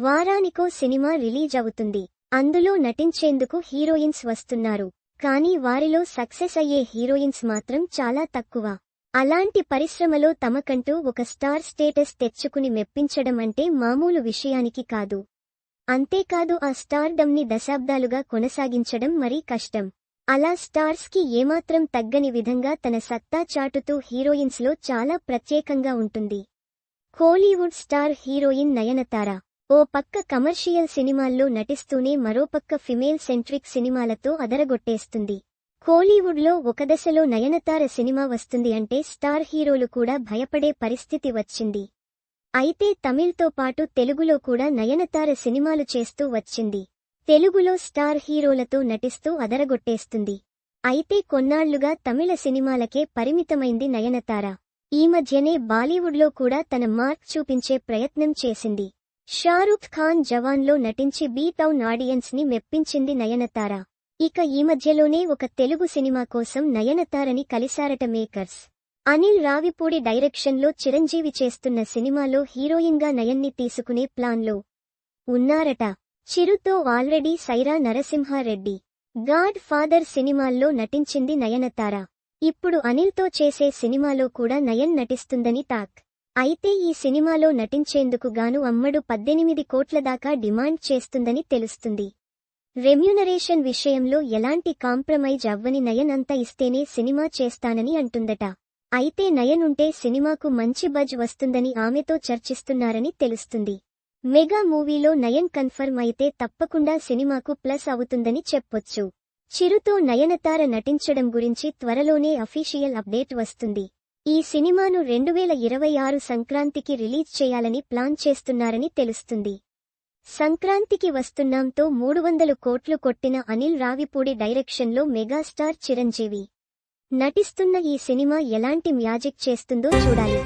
వారానికో cinema release అవుతుంది. అందులో నటించేందుకు heroines వస్తున్నారు. కానీ వారిలో సక్సెస్ అయ్యే హీరోయిన్స్ మాత్రం చాలా తక్కువ. అలాంటి పరిశ్రమలో తమకంటూ ఒక స్టార్ స్టేటస్ తెచ్చుకుని మెప్పించడం అంటే మామూలు విషయానికి కాదు. అంతేకాదు ఆ స్టార్డమ్ని దశాబ్దాలుగా కొనసాగించడం మరీ కష్టం. అలా స్టార్స్కి ఏమాత్రం తగ్గని విధంగా తన సత్తా చాటుతూ హీరోయిన్స్లో చాలా ప్రత్యేకంగా ఉంటుంది. కోలీవుడ్ స్టార్ హీరోయిన్ నయనతార ఓ పక్క కమర్షియల్ సినిమాల్లో నటిస్తూనే మరోపక్క ఫిమేల్ సెంట్రిక్ సినిమాలతో అదరగొట్టేస్తుంది. కోలీవుడ్లో ఒక దశలో నయనతార సినిమా వస్తుంది అంటే స్టార్ హీరోలు కూడా భయపడే పరిస్థితి వచ్చింది. అయితే తమిళ్తో పాటు తెలుగులో కూడా నయనతార సినిమాలు చేస్తూ వచ్చింది. తెలుగులో స్టార్ హీరోలతో నటిస్తూ అదరగొట్టేస్తుంది. అయితే కొన్నాళ్ళుగా తమిళ సినిమాలకే పరిమితమైంది నయనతార. ఈ మధ్యనే బాలీవుడ్లో కూడా తన మార్క్ చూపించే ప్రయత్నం చేసింది. షారూఖ్ ఖాన్ జవాన్లో నటించి బీటౌన్ ఆడియన్స్ని మెప్పించింది నయనతార. ఇక ఈ మధ్యలోనే ఒక తెలుగు సినిమా కోసం నయనతారని కలిశారట మేకర్స్. అనిల్ రావిపూడి డైరెక్షన్లో చిరంజీవి చేస్తున్న సినిమాలో హీరోయిన్గా నయన్ని తీసుకునే ప్లాన్లో ఉన్నారట. చిరుతో already Sye Raa Narasimha Reddy. God father సినిమాల్లో నటించింది నయనతార. ఇప్పుడు అనిల్తో చేసే సినిమాలో కూడా నయన్ నటిస్తుందని టాక్. అయితే ఈ సినిమాలో నటించేందుకు గాను అమ్మడు పద్దెనిమిది కోట్ల దాకా డిమాండ్ చేస్తుందని తెలుస్తుంది. రెమ్యునరేషన్ విషయంలో ఎలాంటి కాంప్రమైజ్ అవ్వని నయన్ అంత ఇస్తేనే సినిమా చేస్తానని అంటుందట. అయితే నయన్ ఉంటే సినిమాకు మంచి బజ్ వస్తుందని ఆమెతో చర్చిస్తున్నారని తెలుస్తుంది. మెగా మూవీలో నయన్ కన్ఫర్మ్ అయితే తప్పకుండా సినిమాకు ప్లస్ అవుతుందని చెప్పొచ్చు. చిరుతో నయనతార నటించడం గురించి త్వరలోనే అఫీషియల్ అప్డేట్ వస్తుంది. ఈ సినిమాను రెండు వేల ఇరవై ఆరు సంక్రాంతికి రిలీజ్ చేయాలని ప్లాన్ చేస్తున్నారని తెలుస్తుంది. సంక్రాంతికి వస్తున్నాంతో మూడు వందలు కోట్లు కొట్టిన అనిల్ రావిపూడి డైరెక్షన్లో మెగాస్టార్ చిరంజీవి. నటిస్తున్న ఈ సినిమా ఎలాంటి మ్యాజిక్ చేస్తుందో చూడాలి.